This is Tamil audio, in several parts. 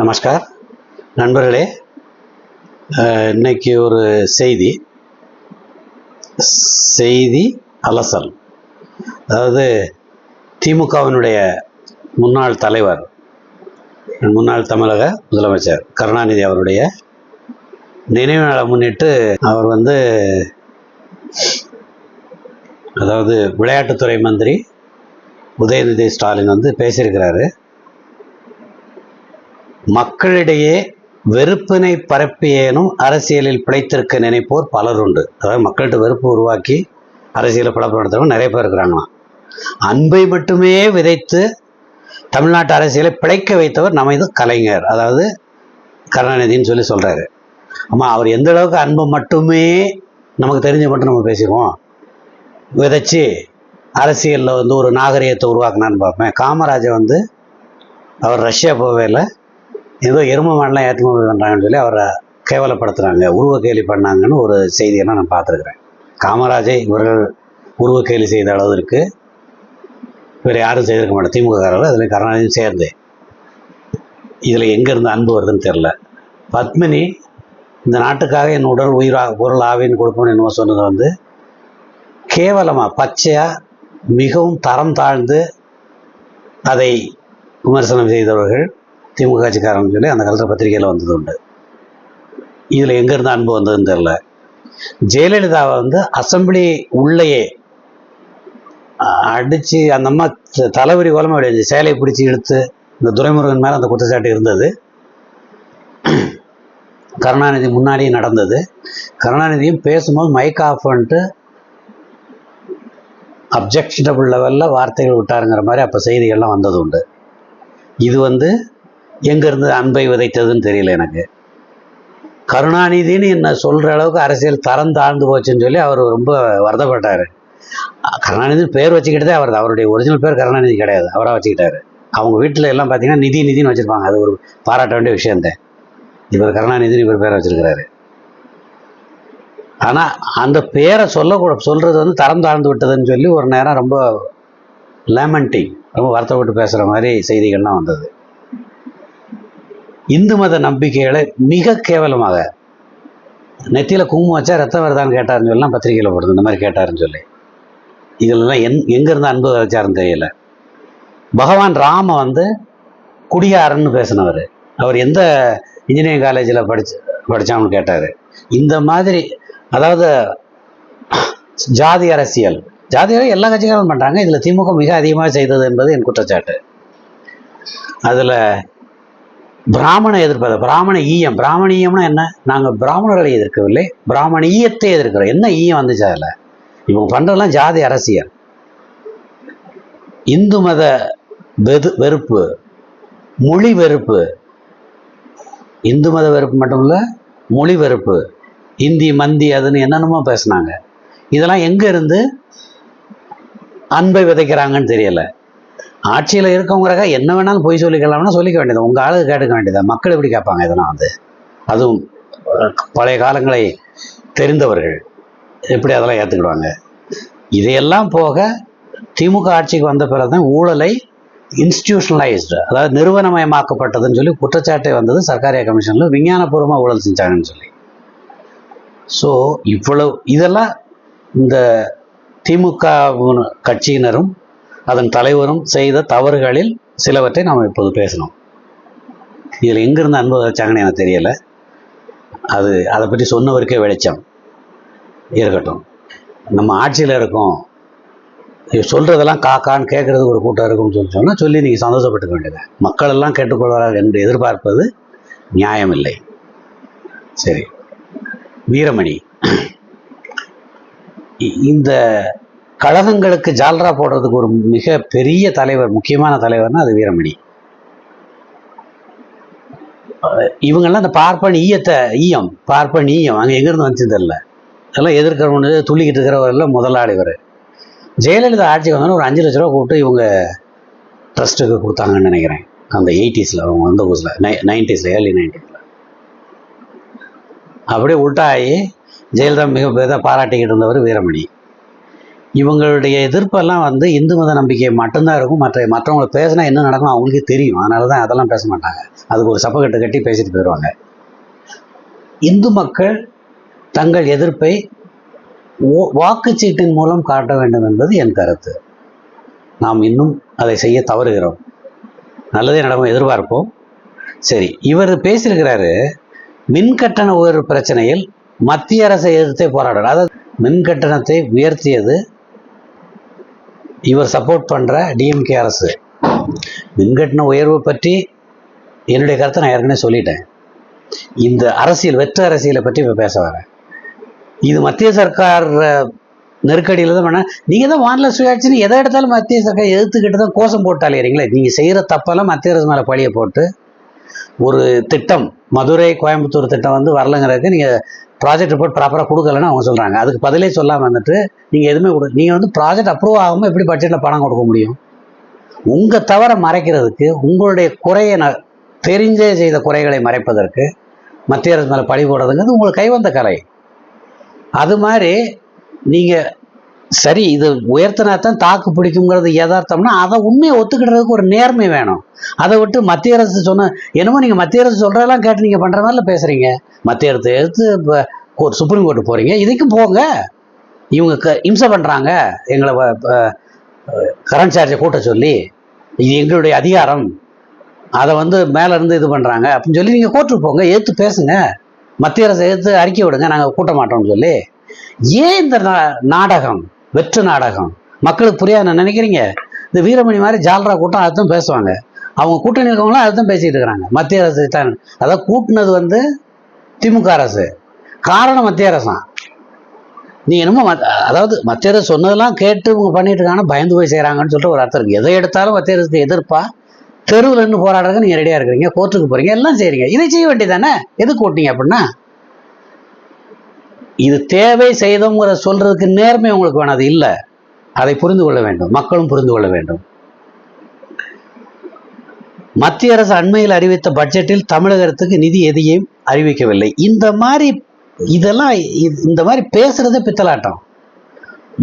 நமஸ்கார். நண்பர்களே இன்னைக்கு ஒரு செய்தி. செய்தி அலசல். அதாவது திமுகவினுடைய முன்னாள் தலைவர் முன்னாள் தமிழக முதலமைச்சர் கருணாநிதி அவருடைய நினைவு நாளை முன்னிட்டு அவர் வந்து அதாவது விளையாட்டுத்துறை மந்திரி உதயநிதி ஸ்டாலின் வந்து பேசியிருக்கிறாரு. மக்களிடையே வெறுப்பினை பரப்பியேனும் அரசியலில் பிழைத்திருக்க நினைப்போர் பலர் உண்டு. அதாவது மக்கள்கிட்ட வெறுப்பு உருவாக்கி அரசியலை பழப்பம் நடத்துறவங்க நிறைய பேர் இருக்கிறாங்களாம். அன்பை மட்டுமே விதைத்து தமிழ்நாட்டு அரசியலை பிழைக்க வைத்தவர் நமது கலைஞர். அதாவது கருணாநிதின்னு சொல்லி சொல்கிறாரு ஆமாம் அவர் எந்த அளவுக்கு அன்பை மட்டுமே நமக்கு தெரிஞ்ச மட்டும் நம்ம பேசிடுவோம். விதைச்சி அரசியலில் வந்து ஒரு நாகரிகத்தை உருவாக்கினான்னு பார்ப்பேன் காமராஜர் வந்து அவர் ரஷ்யா போவேல ஏதோ எரும மாடெலாம் ஏற்றுமதி பண்ணுறாங்கன்னு சொல்லி அவரை கேவலப்படுத்துகிறாங்க உருவ கேலி பண்ணாங்கன்னு ஒரு செய்தியெல்லாம் நான் பார்த்துருக்குறேன். காமராஜை இவர்கள் உருவ கேலி செய்த அளவிற்கு வேறு யாரும் செய்திருக்க மாட்டேன் திமுககாரர்கள் அதில் கருணாநிதியும் சேர்ந்து. இதில் எங்கேருந்து அன்பு வருதுன்னு தெரில பத்மினி இந்த நாட்டுக்காக என் உடல் உயிராக பொருள் ஆவின்னு கொடுப்போம்னு என்னமோ சொன்னது வந்து கேவலமாக பச்சையாக மிகவும் தரம் தாழ்ந்து அதை விமர்சனம் செய்தவர்கள் திமுக கட்சிக்காரன் சொல்லி அந்த காலத்தில் பத்திரிகையில் வந்தது உண்டு. இதில் எங்கேருந்து அன்பு வந்ததுன்னு தெரில ஜெயலலிதாவை வந்து அசம்பிளி உள்ளேயே அடித்து அந்த அம்மா த- தலைவரி கோலமாக அடிச்சு சேலையை பிடிச்சி இழுத்து இந்த துரைமுருகன் மேலே அந்த குற்றச்சாட்டு இருந்தது. கருணாநிதி முன்னாடியே நடந்தது. கருணாநிதியும் பேசும்போது மைக் ஆஃப் பண்ணிட்டு அப்ஜெக்ஷனபிள் லெவலில் வார்த்தைகள் விட்டாருங்கிற மாதிரி அப்போ செய்திகள்லாம் வந்தது உண்டு. இது வந்து எங்கேருந்து அன்பை விதைத்ததுன்னு தெரியல எனக்கு. கருணாநிதின்னு என்ன சொல்கிற அளவுக்கு அரசியல் தரம் தாழ்ந்து போச்சுன்னு சொல்லி அவர் ரொம்ப வருத்தப்பட்டார். கருணாநிதி பேர் வச்சுக்கிட்டதே அவர் அவருடைய ஒரிஜினல் பேர் கருணாநிதி கிடையாது. அவராக வச்சுக்கிட்டாரு. அவங்க வீட்டில் எல்லாம் பார்த்தீங்கன்னா நிதி நிதின்னு வச்சுருப்பாங்க. அது ஒரு பாராட்ட வேண்டிய விஷயந்தான் இவர் கருணாநிதினு இவர் பேரை வச்சுருக்கிறாரு. ஆனால் அந்த பேரை சொல்லக்கூட சொல்கிறது வந்து தரம் தாழ்ந்து விட்டதுன்னு சொல்லி ஒரு நேரம் ரொம்ப லேமண்டிங் ரொம்ப வருத்தப்பட்டு பேசுகிற மாதிரி செய்திகள்லாம் வந்தது. இந்து மத நம்பிக்கைகளை மிக கேவலமாக நெத்தியில் குங்குமம் வச்சா ரத்தம் வருதான்னு கேட்டாருன்னு சொல்லலாம் பத்திரிகையில் போடுது இந்த மாதிரி கேட்டாருன்னு சொல்லி. இதெல்லாம் எங் எங்கேருந்து அன்பு வச்சாருன்னு தெரியல. பகவான் ராம வந்து குடியாரன்னு பேசினவர். அவர் எந்த இன்ஜினியரிங் காலேஜில் படிச்சு படித்தான்னு கேட்டார். இந்த மாதிரி அதாவது ஜாதி அரசியல். ஜாதி எல்லா கட்சிகளும் பண்ணுறாங்க இதில் திமுக மிக அதிகமாக செய்தது என்பது என் குற்றச்சாட்டு. அதில் பிராமண எதிர்ப்பது பிராமண ஈயம். பிராமண ஈயம்னா என்ன? நாங்கள் பிராமணர்களை எதிர்க்கவில்லை. பிராமணியத்தை எதிர்க்கிறோம். என்ன ஈயம் வந்துச்சு அதில்? இவங்க பண்ணுறதெல்லாம் ஜாதி அரசியல். இந்து மத வெது வெறுப்பு மொழி வெறுப்பு. இந்து மத வெறுப்பு மட்டும் இல்லை மொழி வெறுப்பு. இந்தி மந்தி அதுன்னு என்னென்னமோ பேசுனாங்க. இதெல்லாம் எங்கே இருந்து அன்பை விதைக்கிறாங்கன்னு தெரியலை. ஆட்சியில் இருக்கவங்கிறக்கா என்ன வேணாலும் பொய் சொல்லிக்கலாம்னா சொல்லிக்க வேண்டியது. உங்கள் ஆளுக்கு கேட்டுக்க வேண்டியது? மக்கள் எப்படி கேட்பாங்க இதெல்லாம் வந்து? அதுவும் பழைய காலங்களை தெரிந்தவர்கள் எப்படி அதெல்லாம் ஏற்றுக்கிடுவாங்க இதையெல்லாம் போக திமுக ஆட்சிக்கு வந்த பிறகு தான் ஊழலை இன்ஸ்டிடியூஷனலைஸ்டு அதாவது நிறுவனமயமாக்கப்பட்டதுன்னு சொல்லி குற்றச்சாட்டை வந்தது சர்க்காரிய கமிஷனில் விஞ்ஞானபூர்வமாக ஊழல் செஞ்சாங்கன்னு சொல்லி. ஸோ இவ்வளவு இதெல்லாம் இந்த திமுக கட்சியினரும் அதன் தலைவரும் செய்த தவறுகளில் சிலவற்றை நாம் இப்போது பேசணும் இதில் எங்கிருந்து அன்பு வச்சாங்கன்னு எனக்கு தெரியலை. அது அதை பற்றி சொன்னவருக்கே வெளிச்சம் இருக்கட்டும். நம்ம ஆட்சியில் இருக்கோம். இது சொல்கிறதெல்லாம் காக்கான்னு கேட்குறதுக்கு ஒரு கூட்டம் இருக்கும்னு சொல்லி சொன்னால் சொல்லி நீங்கள் சந்தோஷப்பட்டுக்க வேண்டியது மக்கள் எல்லாம் கேட்டுக்கொள்வார்கள் என்று எதிர்பார்ப்பது நியாயமில்லை. சரி. வீரமணி. இ- இந்த கழகங்களுக்கு ஜால்ரா போடுறதுக்கு ஒரு மிக பெரிய தலைவர் முக்கியமான தலைவர்னா அது வீரமணி. இவங்கெல்லாம் அந்த பார்ப்பன் ஈயத்தை ஈயம் பார்ப்பன் ஈயம் அங்கே எங்கேருந்து வந்துச்சு தெரியல. அதெல்லாம் எதிர்க்கிறவனு துள்ளிக்கிட்டு இருக்கிறவரெல்லாம் முதலாளி இவர். ஜெயலலிதா ஆட்சிக்கு வந்தோன்னே ஒரு அஞ்சு லட்ச ரூபா கூப்பிட்டு இவங்க ட்ரஸ்ட்டுக்கு கொடுத்தாங்கன்னு நினைக்கிறேன். அந்த எயிட்டிஸில் அவங்க வந்த புதுசில் நை நைன்டிஸில் ஏர்லி நைன்டிஸில். அப்படியே உள்டாகி ஜெயலலிதா மிக பெரிதாக பாராட்டிக்கிட்டு இருந்தவர் வீரமணி. இவங்களுடைய எதிர்ப்பெல்லாம் வந்து இந்து மத நம்பிக்கை மட்டும்தான் இருக்கும். மற்ற மற்றவங்களை பேசினா என்ன நடக்கும் அவங்களுக்கே தெரியும். அதனால தான் அதெல்லாம் பேச மாட்டாங்க. அதுக்கு ஒரு சப்பக்கட்டு கட்டி பேசிட்டு போயிடுவாங்க இந்து மக்கள் தங்கள் எதிர்ப்பை ஓ- வாக்குச்சீட்டின் மூலம் காட்ட வேண்டும் என்பது என் கருத்து. நாம் இன்னும் அதை செய்ய தவறுகிறோம். நல்லதே நடக்கும் எதிர்பார்ப்போம். சரி இவர் பேசியிருக்கிறாரு மின் கட்டண உயர்வு பிரச்சனையில் மத்திய அரசை எதிர்த்தே போராடுறார். அதாவது மின் கட்டணத்தை உயர்த்தியது இவர் சப்போர்ட் பண்ணுற டிஎம்கே அரசு. மின்கட்டண உயர்வு பற்றி என்னுடைய கருத்தை நான் ஏற்கனவே சொல்லிட்டேன். இந்த அரசியல் வெற்ற அரசியலை பற்றி இப்போ பேச வரேன். இது மத்திய சர்க்கார் நெருக்கடியில் தான் பண்ண நீங்கள் தான் வானிலை சுயாட்சின்னு எதை எடுத்தாலும் மத்திய சர்க்கார் எதிர்த்துக்கிட்டு தான் கோஷம் போட்டாலே அலையிறீங்களே நீங்கள் செய்கிற தப்பெல்லாம் மத்திய அரசு மேலே பழிய போட்டு ஒரு திட்டம் மதுரை கோயம்புத்தூர் திட்டம் வந்து வரலங்கிறதுக்கு நீங்கள் ப்ராஜெக்ட் ரிப்போர்ட் ப்ராப்பராக கொடுக்கலன்னு அவங்க சொல்கிறாங்க அதுக்கு பதிலே சொல்லாமல் வந்துட்டு நீங்கள் எதுவுமே கொடு நீங்கள் வந்து ப்ராஜெக்ட் அப்ரூவ் ஆகாமல் எப்படி பட்ஜெட்டில் பணம் கொடுக்க முடியும்? உங்கள் தவறை மறைக்கிறதுக்கு உங்களுடைய குறையை நான் தெரிஞ்சே செய்த குறைகளை மறைப்பதற்கு மத்திய அரசு மேலே பழி போடுறதுங்கிறது உங்களுக்கு கைவந்த கலை. அது மாதிரி நீங்கள் சரி இது உயர்த்தினா தான் தாக்கு பிடிக்குங்கிறது யதார்த்தம்னா அதை உண்மையை ஒத்துக்கிடுறதுக்கு ஒரு நேர்மை வேணும். அதை விட்டு மத்திய அரசு சொன்ன என்னமோ நீங்கள் மத்திய அரசு சொல்கிறதெல்லாம் கேட்டு நீங்கள் பண்ணுற மாதிரில பேசுகிறீங்க மத்திய அரசு எடுத்து இப்போ சுப்ரீம் கோர்ட்டு போகிறீங்க இதுக்கும் போங்க. இவங்க க இம்சை பண்ணுறாங்க எங்களை கரண்ட் சார்ஜை கூட்ட சொல்லி இது எங்களுடைய அதிகாரம். அதை வந்து மேலேருந்து இது பண்ணுறாங்க அப்படின்னு சொல்லி நீங்கள் கோர்ட்டுக்கு போங்க. ஏற்று பேசுங்க. மத்திய அரசை எடுத்து அறிக்கை விடுங்க. நாங்கள் கூட்ட மாட்டோம்னு சொல்லி. ஏன் இந்த நா- நாடகம்? வெற்று நாடகம். மக்களுக்கு புரியாது நினைக்கிறீங்க? இந்த வீரமணி மாதிரி ஜால்ரா கூட்டம் அதுதான் பேசுவாங்க. அவங்க கூட்டணி இருக்கவங்களாம் அதுதான் பேசிகிட்டு இருக்கிறாங்க. மத்திய அரசு தான். அதாவது கூட்டினது வந்து திமுக அரசு. காரணம் மத்திய அரசான் நீ என்னமோ மத்- அதாவது மத்திய அரசு சொன்னதெல்லாம் கேட்டு இவங்க பண்ணிட்டு இருக்காங்க பயந்து போய் செய்கிறாங்கன்னு சொல்லிட்டு ஒரு அர்த்தம் இருக்குது எதை எடுத்தாலும் மத்திய அரசுக்கு எதிர்ப்பா? தெருவில் இருந்து போராடுறதுக்கு நீங்கள் ரெடியாக இருக்கிறீங்க. கோர்ட்டுக்கு போகிறீங்க எல்லாம் செய்கிறீங்க இதை செய்ய வேண்டியதானே எதுக்கு கூட்டிங்க அப்படின்னா இது தேவை செய்தோங்கிற சொல்றதுக்கு நேர்மை உங்களுக்கு வேணும் அது இல்லை. அதை புரிந்து கொள்ள வேண்டும். மக்களும் புரிந்து கொள்ள வேண்டும். மத்திய அரசு அண்மையில் அறிவித்த பட்ஜெட்டில் தமிழகத்துக்கு நிதி எதையும் அறிவிக்கவில்லை. இந்த மாதிரி இதெல்லாம் இந்த மாதிரி பேசுறதே பித்தலாட்டம்.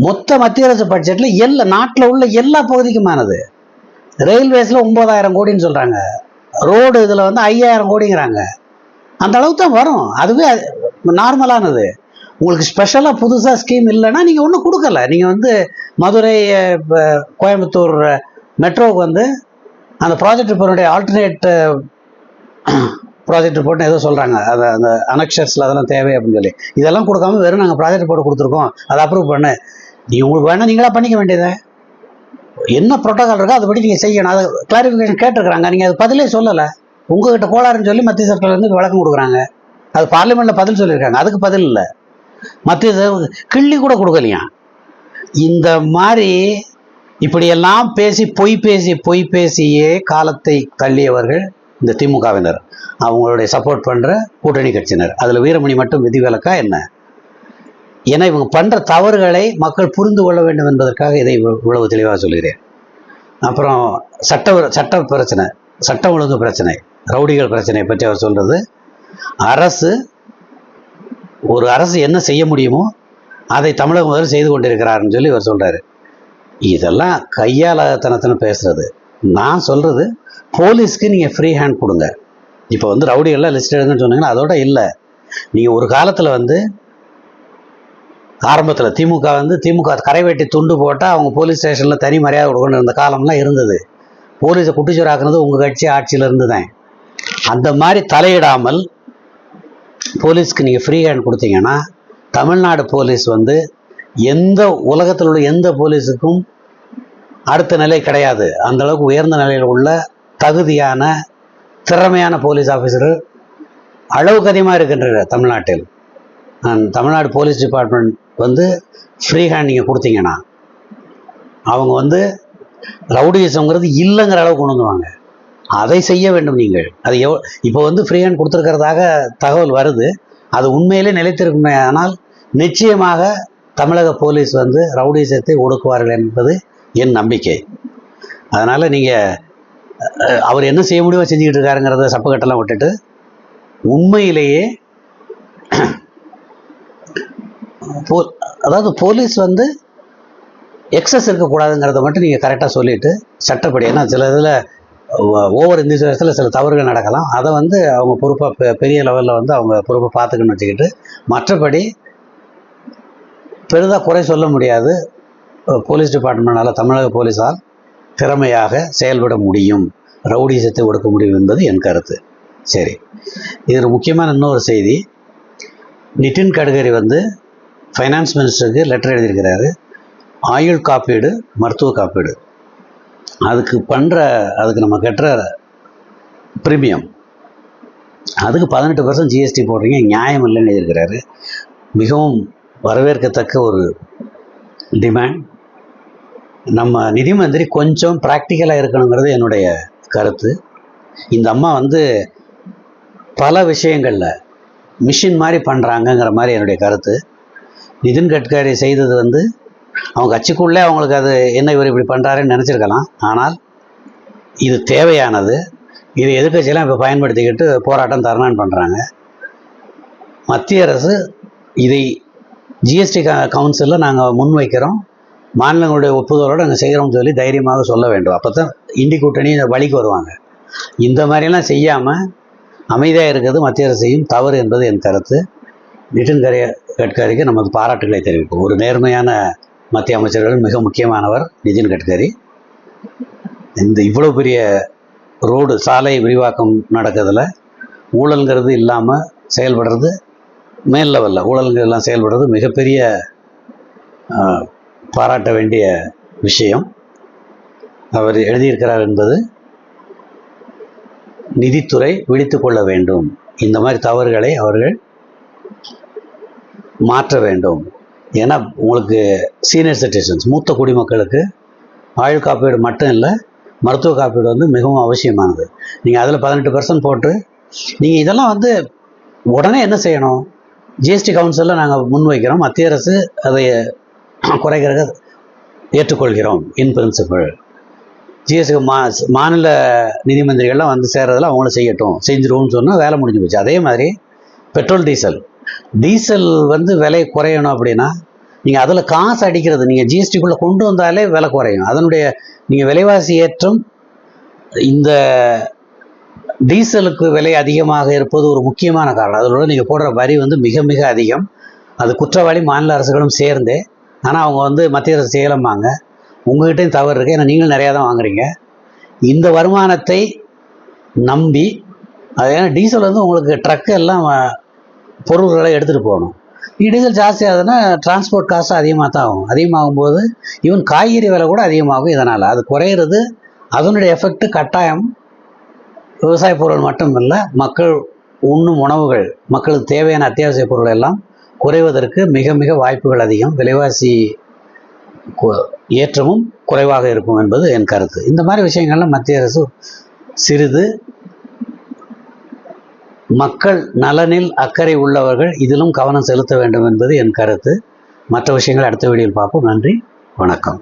மொத்த மத்திய அரசு பட்ஜெட்டில் எல்லா நாட்டில் உள்ள எல்லா பகுதிக்குமானது. ரயில்வேஸில் ஒன்பதாயிரம் கோடின்னு சொல்கிறாங்க ரோடு இதில் வந்து ஐயாயிரம் கோடிங்கிறாங்க. அந்த அளவுக்கு தான் வரும். அதுவே நார்மலானது உங்களுக்கு ஸ்பெஷலாக புதுசாக ஸ்கீம் இல்லைன்னா நீங்கள் ஒன்றும் கொடுக்கல. நீங்கள் வந்து மதுரை கோயம்புத்தூர் மெட்ரோவுக்கு வந்து அந்த ப்ராஜெக்ட் ரிப்போர்ட்டுடைய ஆல்டர்னேட் ப்ராஜெக்ட் ரிப்போர்ட்னு ஏதோ சொல்கிறாங்க அதை அந்த அனக்ஷர்ஸில் அதெல்லாம் தேவை அப்படின்னு சொல்லி. இதெல்லாம் கொடுக்காம வெறும் நாங்கள் ப்ராஜெக்ட் ரிப்போர்ட் கொடுத்துருக்கோம். அதை அப்ரூவ் பண்ணு. நீ உங்களுக்கு வேணால் நீங்களாக பண்ணிக்க வேண்டியதை. என்ன ப்ரோட்டோகால் இருக்கோ அதுபடி நீங்கள் செய்யணும். அதை கிளாரிஃபிகேஷன் கேட்டிருக்கிறாங்க. நீங்கள் அது பதிலே சொல்லலை. உங்ககிட்ட கோளாறுன்னு சொல்லி மத்திய சர்க்கார்லேருந்து விளக்கம் கொடுக்குறாங்க. அது பார்லிமெண்ட்டில் பதில் சொல்லியிருக்காங்க. அதுக்கு பதில் இல்லை. மத்திய கிள்ளி கூட கொடுக்கலையா? இந்த மாதிரி இப்படியெல்லாம் பேசி பொய் பேசி பொய் பேசியே காலத்தை தள்ளியவர்கள் இந்த திமுகவினர். அவங்களுடைய சப்போர்ட் பண்ணுற கூட்டணி கட்சியினர். அதில் வீரமணி மட்டும் விதிவிலக்கா என்ன? ஏன்னா இவங்க பண்ணுற தவறுகளை மக்கள் புரிந்து கொள்ள வேண்டும் என்பதற்காக இதை இவ்வளவு தெளிவாக சொல்கிறேன். அப்புறம் சட்ட சட்ட பிரச்சனை சட்டம் ஒழுங்கு பிரச்சனை ரவுடிகள் பிரச்சனையை பற்றி அவர் சொல்கிறது அரசு ஒரு அரசு என்ன செய்ய முடியுமோ அதை தமிழக முதல்வர் செய்து கொண்டிருக்கிறாருன்னு சொல்லி இவர் சொல்கிறாரு இதெல்லாம் கையாளத்தனத்துன்னு பேசுகிறது நான் சொல்கிறது போலீஸ்க்கு நீங்கள் ஃப்ரீ ஹேண்ட் கொடுங்க. இப்போ வந்து ரவுடிகள்லாம் லிஸ்ட் எடுங்கன்னு சொன்னீங்கன்னா அதோட இல்லை. நீங்கள் ஒரு காலத்தில் வந்து ஆரம்பத்தில் திமுக வந்து திமுக கரை வெட்டி துண்டு போட்டால் அவங்க போலீஸ் ஸ்டேஷனில் தனி மரியாதை கொடுக்கணும் இருந்த காலம்லாம் இருந்தது. போலீஸை குட்டிச்சோராக்குனது உங்கள் கட்சி ஆட்சியில் இருந்து தான் அந்த மாதிரி தலையிடாமல் போலீஸ்க்கு நீங்கள் ஃப்ரீ ஹேண்ட் கொடுத்தீங்கன்னா தமிழ்நாடு போலீஸ் வந்து எந்த உலகத்தில் உள்ள எந்த போலீஸுக்கும் அடுத்த நிலை கிடையாது. அந்த அளவுக்கு உயர்ந்த நிலையில் உள்ள தகுதியான திறமையான போலீஸ் ஆஃபீஸர்கள் அளவுக்கு அதிகமாக இருக்கின்றனர் தமிழ்நாட்டில். தமிழ்நாடு போலீஸ் டிபார்ட்மெண்ட் வந்து ஃப்ரீ ஹேண்ட் நீங்கள் கொடுத்தீங்கன்னா அவங்க வந்து ரவுடிசம்ங்கிறது இல்லைங்கிற அளவுக்கு கொண்டு வந்துவாங்க அதை செய்ய வேண்டும் நீங்கள். அது எவ் இப்போ வந்து ஃப்ரீ ஹேண்ட் கொடுத்துருக்கிறதாக தகவல் வருது. அது உண்மையிலே நிலைத்திருக்குமே ஆனால் நிச்சயமாக தமிழக போலீஸ் வந்து ரவுடிசத்தை ஒடுக்குவார்கள் என்பது என் நம்பிக்கை. அதனால் நீங்கள் அவர் என்ன செய்ய முடியுமோ செஞ்சுக்கிட்டு இருக்காருங்கிறத சப்பக்கட்டெல்லாம் விட்டுட்டு உண்மையிலேயே போ அதாவது போலீஸ் வந்து எக்ஸஸ் இருக்கக்கூடாதுங்கிறத மட்டும் நீங்கள் கரெக்டாக சொல்லிவிட்டு சட்டப்படி ஏன்னா சில இதில் ஓவர் இந்த விஷயத்தில் சில தவறுகள் நடக்கலாம். அதை வந்து அவங்க பொறுப்பாக பெரிய லெவலில் வந்து அவங்க பொறுப்பை பார்த்துக்கணும்னு வச்சுக்கிட்டு மற்றபடி பெரிதாக குறை சொல்ல முடியாது. போலீஸ் டிபார்ட்மெண்டால் தமிழக போலீஸால் திறமையாக செயல்பட முடியும். ரவுடிசத்தை ஒடுக்க முடியும் என்பது என் கருத்து. சரி. இதில் முக்கியமான இன்னொரு செய்தி. நிதின் கட்கரி வந்து ஃபைனான்ஸ் மினிஸ்டருக்கு லெட்டர் எழுதியிருக்கிறாரு. ஆயுள் காப்பீடு மருத்துவ காப்பீடு. அதுக்கு பண்ணுற அதுக்கு நம்ம கட்டுற ப்ரீமியம் அதுக்கு பதினெட்டு பர்சன்ட் ஜிஎஸ்டி போடுறீங்க நியாயம் இல்லைன்னு எழுதியிருக்கிறாரு மிகவும் வரவேற்கத்தக்க ஒரு டிமாண்ட் நம்ம நிதி மந்திரி கொஞ்சம் ப்ராக்டிக்கலாக இருக்கணுங்கிறது என்னுடைய கருத்து. இந்த அம்மா வந்து பல விஷயங்களில் மிஷின் மாதிரி பண்ணுறாங்கங்கிற மாதிரி என்னுடைய கருத்து. நிதின் கட்காரி செய்தது வந்து அவங்க கட்சிக்குள்ளே அவங்களுக்கு அது என்ன இவர் இப்படி பண்ணுறாருன்னு நினச்சிருக்கலாம். ஆனால் இது தேவையானது. இது எதிர்கட்சியெல்லாம் இப்போ பயன்படுத்திக்கிட்டு போராட்டம் தரணான்னு பண்ணுறாங்க மத்திய அரசு இதை ஜிஎஸ்டி க கவுன்சிலில் நாங்கள் முன்வைக்கிறோம். மாநிலங்களுடைய ஒப்புதலோடு நாங்கள் செய்கிறோம்னு சொல்லி தைரியமாக சொல்ல வேண்டும். அப்போ தான் இண்டி கூட்டணி இந்த வழிக்கு வருவாங்க. இந்த மாதிரிலாம் செய்யாமல் அமைதியாக இருக்கிறது மத்திய அரசையும் தவறு என்பது என் கருத்து. நிதின் கரிய கட்காரிக்கு நமது பாராட்டுகளை தெரிவிப்போம். ஒரு நேர்மையான மத்திய அமைச்சர்கள் மிக முக்கியமானவர் நிதின் கட்கரி. இந்த இவ்வளோ பெரிய ரோடு சாலை விரிவாக்கம் நடக்கிறதுல ஊழல்ங்கிறது இல்லாமல் செயல்படுறது மேல் லெவலில் ஊழல்கள்லாம் செயல்படுறது மிகப்பெரிய பாராட்ட வேண்டிய விஷயம். அவர் எழுதியிருக்கிறார் என்பது நிதித்துறை விழித்து கொள்ள வேண்டும். இந்த மாதிரி தவறுகளை அவர்கள் மாற்ற வேண்டும். ஏன்னா உங்களுக்கு சீனியர் சிட்டிசன்ஸ் மூத்த குடிமக்களுக்கு ஆயுள் காப்பீடு மட்டும் இல்லை மருத்துவ காப்பீடு வந்து மிகவும் அவசியமானது. நீங்கள் அதில் பதினெட்டு பர்சன்ட் போட்டு நீங்கள் இதெல்லாம் வந்து உடனே என்ன செய்யணும்? ஜிஎஸ்டி கவுன்சிலில் நாங்கள் முன்வைக்கிறோம். மத்திய அரசு அதை குறைக்கிறத ஏற்றுக்கொள்கிறோம் இன் பிரின்சிபல் ஜிஎஸ்டி மா மாநில நிதி மந்திரிகள்லாம் வந்து சேர்றதில் அவங்களும் செய்யட்டும். செஞ்சிருவோம்னு சொன்னால் வேலை முடிஞ்சு போச்சு. அதே மாதிரி பெட்ரோல் டீசல் டீசல் வந்து விலை குறையணும் அப்படின்னா நீங்கள் அதில் காசு அடிக்கிறது நீங்கள் ஜிஎஸ்டிக்குள்ளே கொண்டு வந்தாலே விலை குறையும். அதனுடைய நீங்கள் விலைவாசி ஏற்றம் இந்த டீசலுக்கு விலை அதிகமாக இருப்பது ஒரு முக்கியமான காரணம். அதோட நீங்கள் போடுற வரி வந்து மிக மிக அதிகம். அது குற்றவாளி மாநில அரசுகளும் சேர்ந்தே ஆனால் அவங்க வந்து மத்திய அரசு செய்யலம்பாங்க. உங்கள்கிட்டையும் தவறு இருக்குது ஏன்னா நீங்களும் நிறையா தான் வாங்குறீங்க. இந்த வருமானத்தை நம்பி அது ஏன்னா டீசல் வந்து உங்களுக்கு ட்ரக்கு எல்லாம் பொருள்களை எடுத்துகிட்டு போகணும். இடுதல் ஜாஸ்தியாகுதுன்னா டிரான்ஸ்போர்ட் காசு அதிகமாக தான் ஆகும். அதிகமாகும் போது ஈவன் காய்கறி விலை கூட அதிகமாகும் இதனால். அது குறையிறது அதனுடைய எஃபெக்ட் கட்டாயம் விவசாய பொருள் மட்டும் இல்லை மக்கள் உண்ணும் உணவுகள் மக்களுக்கு தேவையான அத்தியாவசிய பொருள் எல்லாம் குறைவதற்கு மிக மிக வாய்ப்புகள் அதிகம். விலைவாசி கு- ஏற்றமும் குறைவாக இருக்கும் என்பது என் கருத்து. இந்த மாதிரி விஷயங்கள்லாம் மத்திய அரசு சிறிது மக்கள் நலனில் அக்கறை உள்ளவர்கள் இதிலும் கவனம் செலுத்த வேண்டும் என்பது என் கருத்து. மற்ற விஷயங்களை அடுத்த வீடியோவில் பார்ப்போம். நன்றி. வணக்கம்.